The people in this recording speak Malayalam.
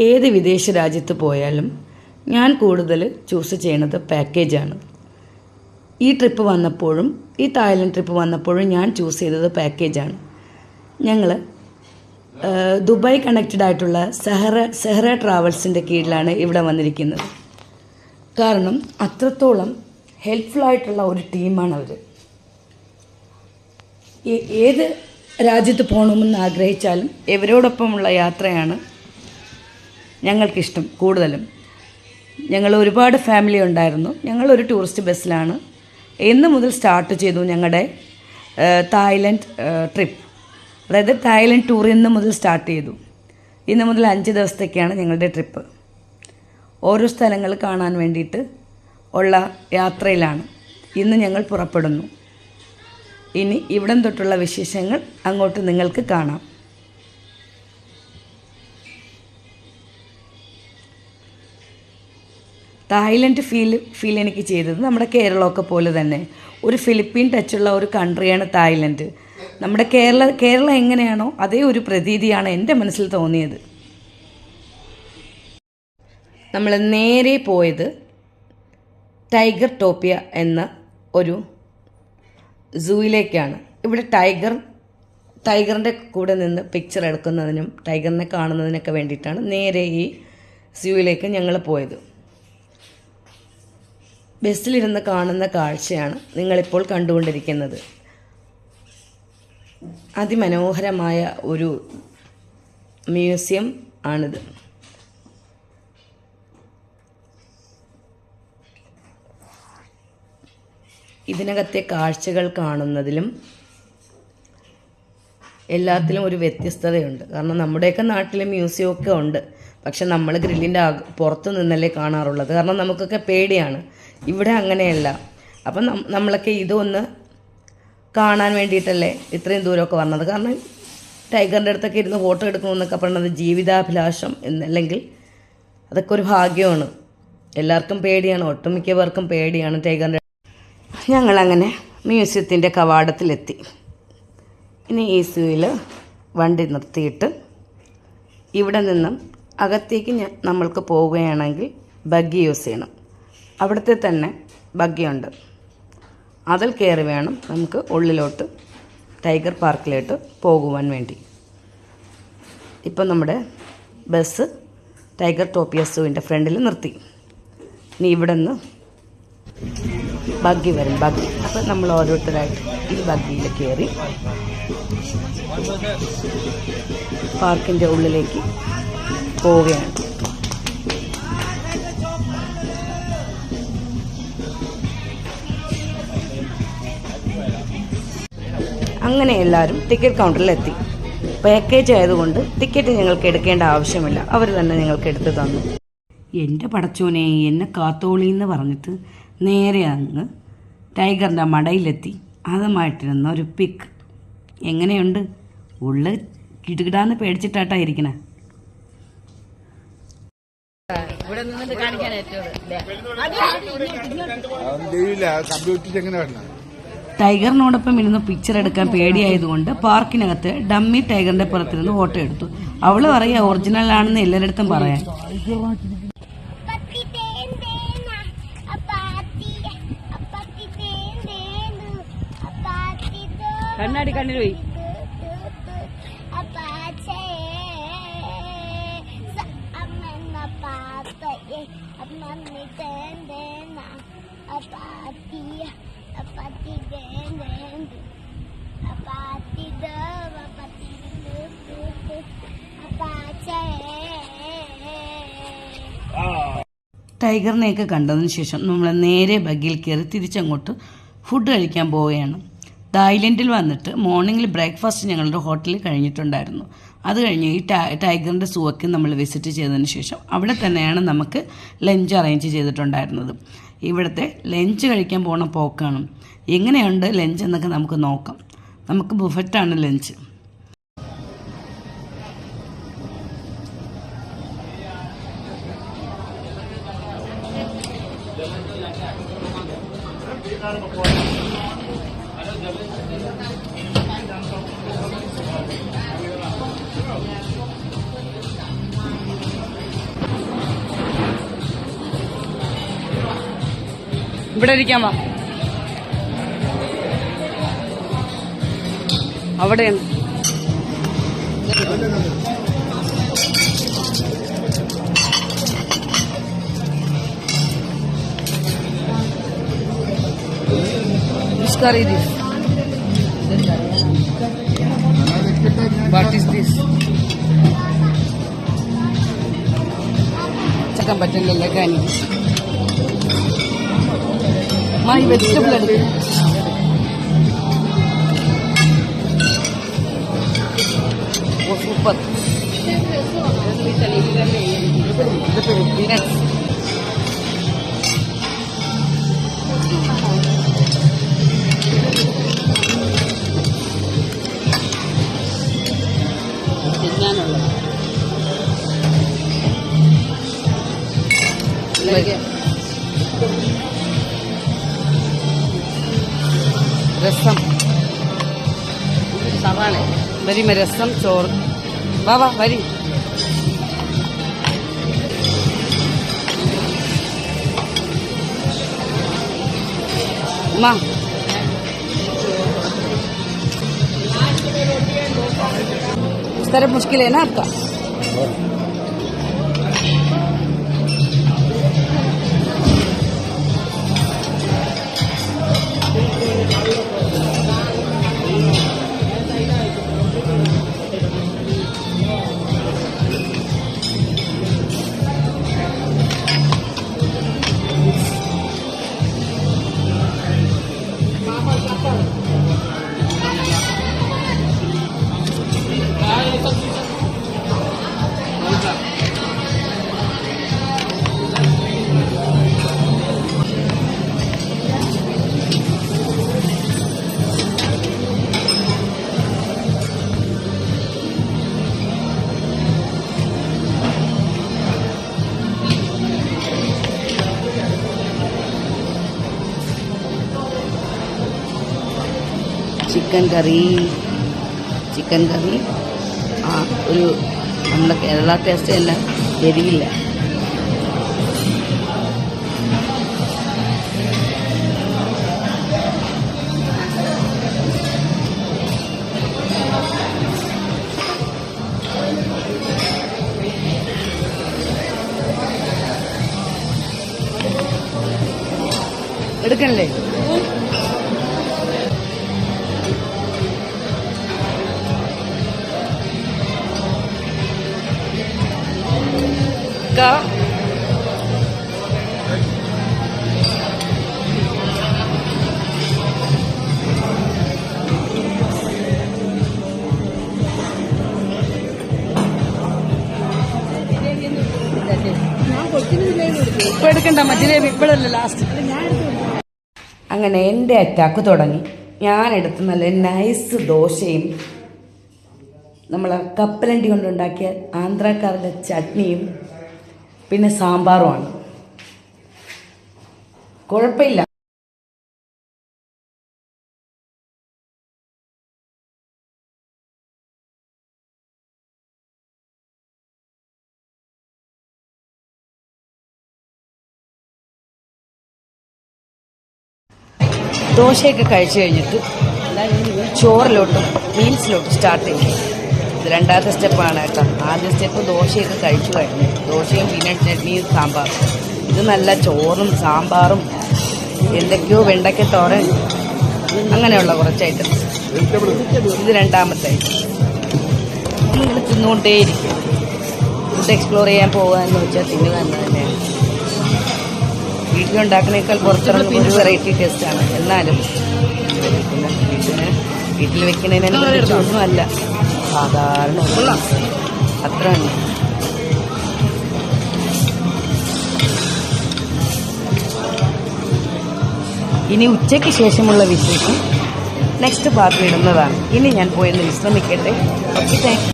ഏത് വിദേശ രാജ്യത്ത് പോയാലും ഞാൻ കൂടുതൽ ചൂസ് ചെയ്യണത് പാക്കേജാണ് ഈ ട്രിപ്പ് വന്നപ്പോഴും ഈ തായ്ലൻഡ് ട്രിപ്പ് വന്നപ്പോഴും ഞാൻ ചൂസ് ചെയ്തത് പാക്കേജാണ് ഞങ്ങൾ ദുബായ് കണക്റ്റഡ് ആയിട്ടുള്ള സെഹറ സെഹറ ട്രാവൽസിന്റെ കീഴിലാണ് ഇവിടെ വന്നിരിക്കുന്നത്. കാരണം അത്രത്തോളം ഹെൽപ്ഫുൾ ആയിട്ടുള്ള ഒരു ടീമാണ് അവർ ഏത് രാജ്യത്ത് പോകണമെന്ന് ആഗ്രഹിച്ചാലും ഇവരോടൊപ്പമുള്ള യാത്രയാണ് ഞങ്ങൾക്കിഷ്ടം കൂടുതലും. ഞങ്ങൾ ഒരുപാട് ഫാമിലി ഉണ്ടായിരുന്നു. ഞങ്ങൾ ഒരു ടൂറിസ്റ്റ് ബസ്സിലാണ്. എന്ന് മുതൽ സ്റ്റാർട്ട് ചെയ്തു ഞങ്ങളുടെ തായ്ലൻഡ് ട്രിപ്പ് അതായത് തായ്ലൻഡ് ടൂർ ഇന്ന് മുതൽ സ്റ്റാർട്ട് ചെയ്തു. ഇന്ന് മുതൽ അഞ്ച് ദിവസത്തേക്കാണ് ഞങ്ങളുടെ ട്രിപ്പ് ഓരോ സ്ഥലങ്ങൾ കാണാൻ വേണ്ടിയിട്ട് ഉള്ള യാത്രയിലാണ്. ഇന്ന് ഞങ്ങൾ പുറപ്പെടുന്നു. ഇനി ഇവിടം തൊട്ടുള്ള വിശേഷങ്ങൾ അങ്ങോട്ട് നിങ്ങൾക്ക് കാണാം. തായ്ലൻഡ് ഫീൽ ഫീൽ എനിക്ക് ചെയ്തത് നമ്മുടെ കേരളമൊക്കെ പോലെ തന്നെ. ഒരു ഫിലിപ്പീൻ ടച്ചുള്ള ഒരു കൺട്രിയാണ് തായ്ലൻഡ്. നമ്മുടെ കേരള കേരളം എങ്ങനെയാണോ അതേ ഒരു പ്രതീതിയാണ് എന്റെ മനസ്സിൽ തോന്നിയത്. നമ്മൾ നേരെ പോയത് ടൈഗർ ടോപ്പിയ എന്ന ഒരു സൂയിലേക്കാണ്. ഇവിടെ ടൈഗർ ടൈഗറിന്റെ കൂടെ നിന്ന് പിക്ചർ എടുക്കുന്നതിനും ടൈഗറിനെ കാണുന്നതിനൊക്കെ വേണ്ടിയിട്ടാണ് നേരെ ഈ സൂയിലേക്ക് ഞങ്ങൾ പോയത്. ബസ്സിലിരുന്ന് കാണുന്ന കാഴ്ചയാണ് നിങ്ങളിപ്പോൾ കണ്ടുകൊണ്ടിരിക്കുന്നത്. അതിമനോഹരമായ ഒരു മ്യൂസിയം ആണിത്. ഇതിനകത്തെ കാഴ്ചകൾ കാണുന്നതിലും എല്ലാത്തിലും ഒരു വ്യത്യസ്തതയുണ്ട്. കാരണം നമ്മുടെയൊക്കെ നാട്ടിൽ മ്യൂസിയമൊക്കെ ഉണ്ട്. പക്ഷെ നമ്മൾ ഗ്രില്ലിന്റെ പുറത്ത് നിന്നല്ലേ കാണാറുള്ളത്. കാരണം നമുക്കൊക്കെ പേടിയാണ്. ഇവിടെ അങ്ങനെയല്ല. അപ്പം നമ്മളൊക്കെ ഇതൊന്ന് കാണാൻ വേണ്ടിയിട്ടല്ലേ ഇത്രയും ദൂരമൊക്കെ വന്നത്. കാരണം ടൈഗറിന്റെ അടുത്തൊക്കെ ഇരുന്ന് ഫോട്ടോ എടുക്കണമെന്നൊക്കെ പറയുന്നത് ജീവിതാഭിലാഷം എന്നല്ലെങ്കിൽ അതൊക്കെ ഒരു ഭാഗ്യമാണ്. എല്ലാവർക്കും പേടിയാണ്. ഒട്ടുമിക്കവർക്കും പേടിയാണ് ടൈഗറിന്റെ ഞങ്ങളങ്ങനെ മ്യൂസിയത്തിന്റെ കവാടത്തിലെത്തി. ഇനി ഈ സൂയിൽ വണ്ടി നിർത്തിയിട്ട് ഇവിടെ നിന്നും അകത്തേക്ക് നമ്മൾക്ക് പോവുകയാണെങ്കിൽ ബഗ്ഗി യൂസ് ചെയ്യണം. അവിടുത്തെ തന്നെ ബഗ്ഗിയുണ്ട്. അതിൽ കയറി വേണം നമുക്ക് ഉള്ളിലോട്ട് ടൈഗർ പാർക്കിലോട്ട് പോകുവാൻ വേണ്ടി. ഇപ്പം നമ്മുടെ ബസ് ടൈഗർ ടോപ്പിയ സൂവിന്റെ ഫ്രണ്ടിൽ നിർത്തി. ഇനി ഇവിടെ നിന്ന് ബഗ്ഗി വരും ബഗ്ഗി. അപ്പം നമ്മൾ ഓരോരുത്തരായിട്ട് ഈ ബഗ്ഗിയിൽ കയറി പാർക്കിന്റെ ഉള്ളിലേക്ക് പോവുകയാണ്. അങ്ങനെ എല്ലാവരും ടിക്കറ്റ് കൗണ്ടറിൽ എത്തി പാക്കേജ് ആയതുകൊണ്ട് ടിക്കറ്റ് ഞങ്ങൾക്ക് എടുക്കേണ്ട ആവശ്യമില്ല. അവർ തന്നെ ഞങ്ങൾക്ക് എടുത്തു തന്നു. എന്റെ പടച്ചോനെ എന്നെ കാത്തോളി എന്ന് പറഞ്ഞിട്ട് നേരെ അങ്ങ് ടൈഗറിന്റെ മടയിലെത്തി. അതുമായിട്ടിരുന്ന ഒരു പിക്ക് എങ്ങനെയുണ്ട്? ഉള്ളിൽ കിടുകിടാന്ന് പേടിച്ചിട്ടാട്ടാ ഇരിക്കണേ. വരണം ടൈഗറിനോടൊപ്പം ഇരുന്ന് പിക്ചർ എടുക്കാൻ പേടിയായതുകൊണ്ട് പാർക്കിനകത്ത് ഡമ്മി ടൈഗറിന്റെ പുറത്തിരുന്ന് ഫോട്ടോ എടുത്തു അവൾ പറയാ ഒറിജിനൽ ആണെന്ന് എല്ലാവരുടെ പറയാൻ കണ്ണാടി കണ്ണിൽ പോയി amani den dena, apati, apati den denu, apati do, apati do, apache. ടൈഗറിനെയൊക്കെ കണ്ടതിന് ശേഷം നമ്മൾ നേരെ ബഗ്ഗിൽ കയറി തിരിച്ചങ്ങോട്ട് ഫുഡ് കഴിക്കാൻ പോവുകയാണ് തായ്ലൻഡിൽ വന്നിട്ട് മോർണിംഗിൽ ബ്രേക്ക്ഫാസ്റ്റ് ഞങ്ങളുടെ ഹോട്ടലിൽ കഴിഞ്ഞിട്ടുണ്ടായിരുന്നു അത് കഴിഞ്ഞ് ഈ ടൈഗറിന്റെ സൂവൊക്കെ നമ്മൾ വിസിറ്റ് ചെയ്തതിന് ശേഷം അവിടെ തന്നെയാണ് നമുക്ക് ലഞ്ച് അറേഞ്ച് ചെയ്തിട്ടുണ്ടായിരുന്നത്. ഇവിടുത്തെ ലഞ്ച് കഴിക്കാൻ പോണ പോക്കാണ്. എങ്ങനെയുണ്ട് ലഞ്ച് എന്നൊക്കെ നമുക്ക് നോക്കാം. നമുക്ക് ബുഫറ്റാണ് ലഞ്ച് ഇവിടെ ഇരിക്കാൻ വാ. നമസ്കാരം കറി What is this? Saka ba't yung lalagay? My vegetable lalagay. Oh, super. Peanuts. രസം സവാള വരിമ രസം ചോറ് വാ വാ വരി ഉമ്മ इस तरह मुश्किल है ना आपका Chicken curry chicken curry. ആ ഒരു നമ്മുടെ കേരള ടേസ്റ്റ് തന്നെ എരിവില്ല. का ഇപ്പൊ എടുക്കണ്ട ലാസ്റ്റ് അങ്ങനെ എന്റെ അറ്റാക്ക് തുടങ്ങി. ഞാൻ എടുത്ത നല്ല നൈസ് ദോശയും നമ്മൾ കപ്പലണ്ടി കൊണ്ടുണ്ടാക്കിയ ആന്ധ്രാക്കാരുടെ ചട്നിയും പിന്നെ സാമ്പാറുമാണ്. കുഴപ്പമില്ല. ദോശയൊക്കെ കഴിച്ചു കഴിഞ്ഞിട്ട് ചോറിലോട്ടും മീൽസിലോട്ടും സ്റ്റാർട്ട് ചെയ്യും. ഇത് രണ്ടാമത്തെ സ്റ്റെപ്പാണ് കേട്ടോ. ആദ്യ സ്റ്റെപ്പ് ദോശയൊക്കെ കഴിച്ചു കഴിഞ്ഞു. ദോശയും പീനട്ട് ചട്നിയും സാമ്പാർ ഇത് നല്ല ചോറും സാമ്പാറും എന്തൊക്കെയോ വെണ്ടയ്ക്ക തോരൻ അങ്ങനെയുള്ള കുറച്ച് ഐറ്റംസ്. ഇത് രണ്ടാമത്തെ. നമ്മളിങ്ങനെ തിന്നുകൊണ്ടേയിരിക്കും. ഫുഡ് എക്സ്പ്ലോർ ചെയ്യാൻ പോകുക എന്ന് വെച്ചാൽ തിന്നുക എന്ന് തന്നെയാണ്. വീട്ടിലുണ്ടാക്കുന്നേക്കാൾ പുറത്തിറങ്ങുമ്പോൾ ഒരു വെറൈറ്റി ടേസ്റ്റാണ് എന്നാലും പിന്നെ വീട്ടിൽ വെക്കുന്നതിന് ഒന്നുമല്ല സാധാരണ ഉള്ള. അത്ര തന്നെ ഇനി ഉച്ചയ്ക്ക് ശേഷമുള്ള വിശേഷം നെക്സ്റ്റ് പാർട്ട് ഇടുന്നതാണ്. ഇനി ഞാൻ പോയെന്ന് വിശ്രമിക്കട്ടെ. Okay thank